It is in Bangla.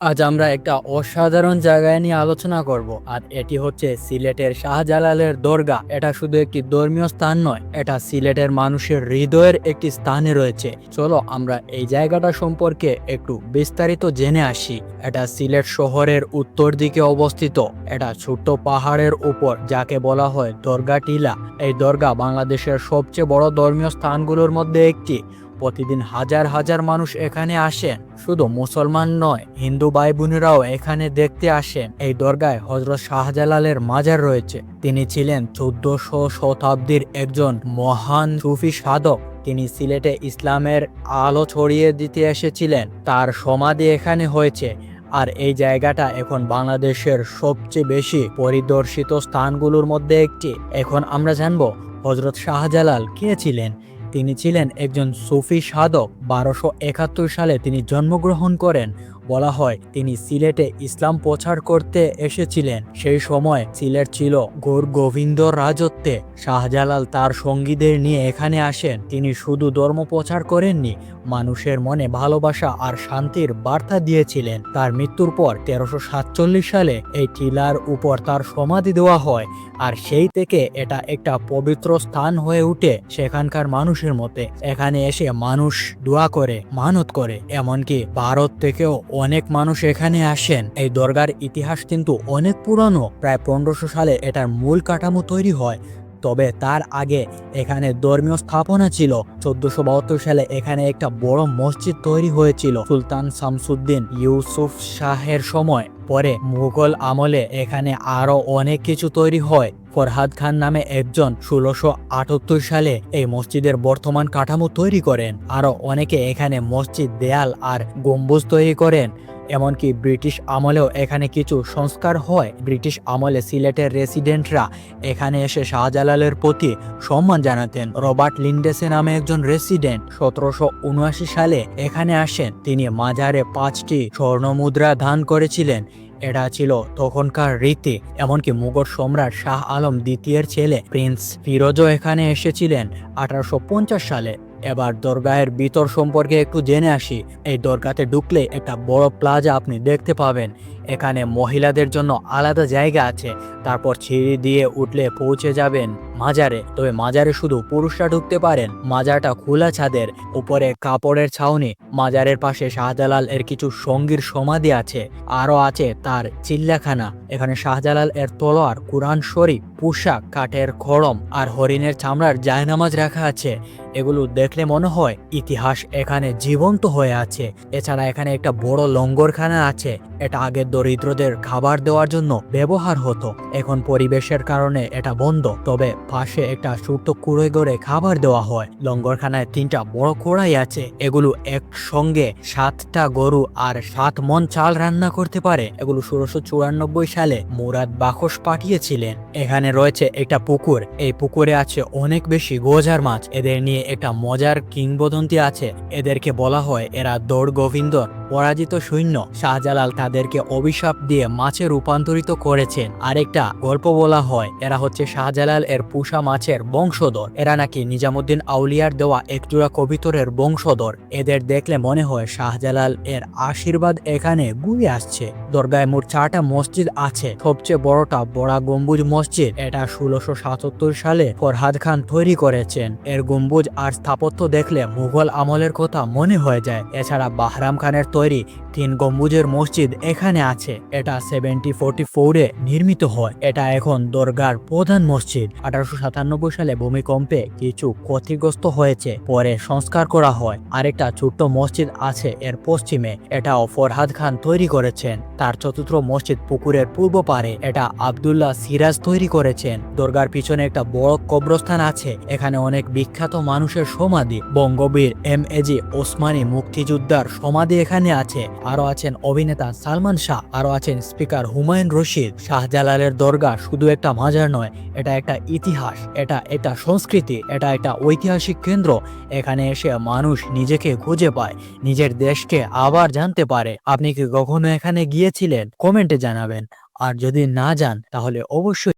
আজ আমরা একটা অসাধারণ জায়গায় নিয়ে আলোচনা করব, আর এটি হচ্ছে সিলেটের শাহজালালের দরগা। এটা শুধু একটি ধর্মীয় স্থান নয়, এটা সিলেটের মানুষের হৃদয়ের একটি স্থানে রয়েছে। চলো আমরা এই জায়গাটা সম্পর্কে একটু বিস্তারিত জেনে আসি। এটা সিলেট শহরের উত্তর দিকে অবস্থিত। এটা ছোট্ট পাহাড়ের উপর, যাকে বলা হয় দরগা টিলা। এই দরগা বাংলাদেশের সবচেয়ে বড় ধর্মীয় স্থানগুলোর মধ্যে একটি। প্রতিদিন হাজার হাজার মানুষ এখানে আসেন। শুধু মুসলমান নয়, হিন্দু ভাই বোনেরাও এখানে দেখতে আসেন। এই দরগায় হজরত শাহজালালের মাজার রয়েছে। তিনি ছিলেন চোদ্দশো শতাব্দীর একজন মহান সুফি সাধক। তিনি সিলেটে ইসলামের আলো ছড়িয়ে দিতে এসেছিলেন। তার সমাধি এখানে হয়েছে। আর এই জায়গাটা এখন বাংলাদেশের সবচেয়ে বেশি পরিদর্শিত স্থানগুলোর মধ্যে একটি। এখন আমরা জানব হজরত শাহজালাল কে ছিলেন? তিনি ছিলেন একজন সুফি সাধক। বারোশো একাত্তর সালে তিনি জন্মগ্রহণ করেন। বলা হয়, তিনি সিলেটে ইসলাম প্রচার করতে এসেছিলেন। সেই সময় সিলেট ছিল গৌর গোবিন্দ রাজত্বে। শাহজালাল তার সঙ্গীদের নিয়ে এখানে আসেন। তিনি শুধু ধর্ম প্রচার করেননি, মানুষের মনে ভালোবাসা আর শান্তির বার্তা দিয়েছিলেন। তার মৃত্যুর পর তেরোশো সাতচল্লিশ সালে এই টিলার উপর তার সমাধি দেওয়া হয় আর সেই থেকে এটা একটা পবিত্র স্থান হয়ে উঠে সেখানকার মানুষের মতে। এখানে এসে মানুষ দোয়া করে, মানত করে। এমনকি ভারত থেকেও অনেক মানুষ এখানে আসেন। এই দরগার ইতিহাস কিন্তু অনেক পুরানো। প্রায় পনেরোশো সালে এটার মূল কাঠামো তৈরি হয়। তবে তার আগে এখানে ধর্মীয় স্থাপনা ছিল। চোদ্দশো বাহাত্তর সালে এখানে একটা বড় মসজিদ তৈরি হয়েছিল, সুলতান শামসুদ্দিন ইউসুফ শাহের সময়। পরে মুঘল আমলে এখানে আরও অনেক কিছু তৈরি হয়। ফরহাদ খান নামে একজন ষোলোশো আটাত্তর সালে এই মসজিদের বর্তমান কাঠামো তৈরি করেন। আরও অনেকে এখানে মসজিদ, দেয়াল আর গম্বুজ তৈরি করেন। এমনকি ব্রিটিশ আমলেও এখানে কিছু সংস্কার হয়। ব্রিটিশ আমলে সিলেটের রেসিডেন্টরা এখানে এসে শাহজালালের প্রতি সম্মান জানাতেন। রবার্ট লিন্ডেসে নামে একজন রেসিডেন্ট সতেরোশো উনআশি সালে এখানে আসেন। তিনি মাজারে পাঁচটি স্বর্ণমুদ্রা দান করেছিলেন। এটা ছিল তখনকার রীতি। এমনকি মুঘল সম্রাট শাহ আলম দ্বিতীয়ের ছেলে প্রিন্স ফিরোজও এখানে এসেছিলেন আঠারোশো পঞ্চাশ সালে। এবার দরগাহের ভিতর সম্পর্কে একটু জেনে আসি। এই দরগাতে ঢুকলে একটা বড় প্লাজা আপনি দেখতে পাবেন। এখানে মহিলাদের জন্য আলাদা জায়গা আছে। তারপর সিঁড়ি দিয়ে উঠলে পৌঁছে যাবেন। মাজারে। তবে মাজারে শুধু পুরুষরা ঢুকতে পারেন, মাজারটা খোলা ছাদের, উপরে কাপড়ের ছাউনি, মাজারের পাশে শাহজালাল এর কিছু সঙ্গীর সমাধি আছে, আরও আছে তার চিল্লাখানা। এখানে শাহজালাল এর তলোয়ার, কোরআন শরীফ, পোশাক, কাঠের খড়ম আর হরিণের চামড়ার জায়নামাজ রাখা আছে। এগুলো দেখলে মনে হয় ইতিহাস এখানে জীবন্ত হয়ে আছে। এছাড়া এখানে একটা বড় লঙ্গরখানা আছে। এটা আগে দরিদ্রদের খাবার দেওয়ার জন্য ব্যবহার হতো। এখন পরিবেশের কারণে এটা বন্ধ। তবে পাশে একটা ছোট্ট কুড়ে করে খাবার দেওয়া হয়। লঙ্গরখানায় তিনটা বড় কড়াই আছে। এগুলো একসঙ্গে সাতটা গরু আর সাত মন চাল রান্না করতে পারে। এগুলো ষোলোশো চুরানব্বই সালে মুরাদ বাখস পাঠিয়েছিলেন। এখানে রয়েছে একটা পুকুর। এই পুকুরে আছে অনেক বেশি গোজার মাছ। এদের নিয়ে একটা মজার কিংবদন্তি আছে। এদেরকে বলা হয় এরা দৌড় গোবিন্দর পরাজিত সৈন্য শাহজালাল তাদেরকে অভিশাপ দিয়ে মাছে রূপান্তরিত করেছেন। আরেকটা গল্প বলা হয়, এরা হচ্ছে শাহজালাল এর পুষা মাছের বংশধর। এরা নাকি নিজামুদ্দিন আউলিয়ার দেওয়া একজোড়া কবিতরের বংশধর। এদের দেখলে মনে হয় শাহজালাল এর আশীর্বাদ এখানে ঘুরে আসছে। দরগায় মোট চারটা মসজিদ আছে। সবচেয়ে বড়টা বড়া গম্বুজ মসজিদ। এটা ষোলোশো সাতাত্তর সালে ফরহাদ খান তৈরি করেছেন। এর গম্বুজ আর স্থাপত্য দেখলে মুঘল আমলের কথা মনে হয়ে যায়। এছাড়া বাহরাম খানের তৈরি তিন গম্বুজের মসজিদ এখানে আছে। এটা সেভেন্টি ফোরটি ফোরে নির্মিত হয়। এটা এখন দরগার প্রধান মসজিদ। আঠারোশো সাতানব্বই সালে ভূমিকম্পে কিছু ক্ষতিগ্রস্ত হয়েছে। পরে সংস্কার করা হয়। আরেকটা ছোট্ট মসজিদ আছে এর পশ্চিমে। এটাও ফরহাদ খান তৈরি করেছেন। তার চতুর্থ মসজিদ পুকুরের পূর্ব পারে। এটা আবদুল্লাহ সিরাজ তৈরি করেছেন। দরগার পিছনে একটা বড় কবরস্থান আছে। এখানে অনেক বিখ্যাত মানুষের সমাধি। বঙ্গবীর এম এজি ওসমানী মুক্তিযোদ্ধার সমাধি এখানে আছে। আরও আছেন অভিনেতা সালমান শাহ আরও আছেন স্পিকার হুমায়ুন রশিদ। শাহজালালের দরগা শুধু একটা মাজার নয়, এটা একটা ইতিহাস, এটা একটা সংস্কৃতি, এটা একটা ঐতিহাসিক কেন্দ্র। এখানে এসে মানুষ নিজেকে খুঁজে পায়, নিজের দেশকে আবার জানতে পারে। আপনি কি কখনো এখানে গিয়েছিলেন? কমেন্টে জানাবেন। আর যদি না যান, তাহলে অবশ্যই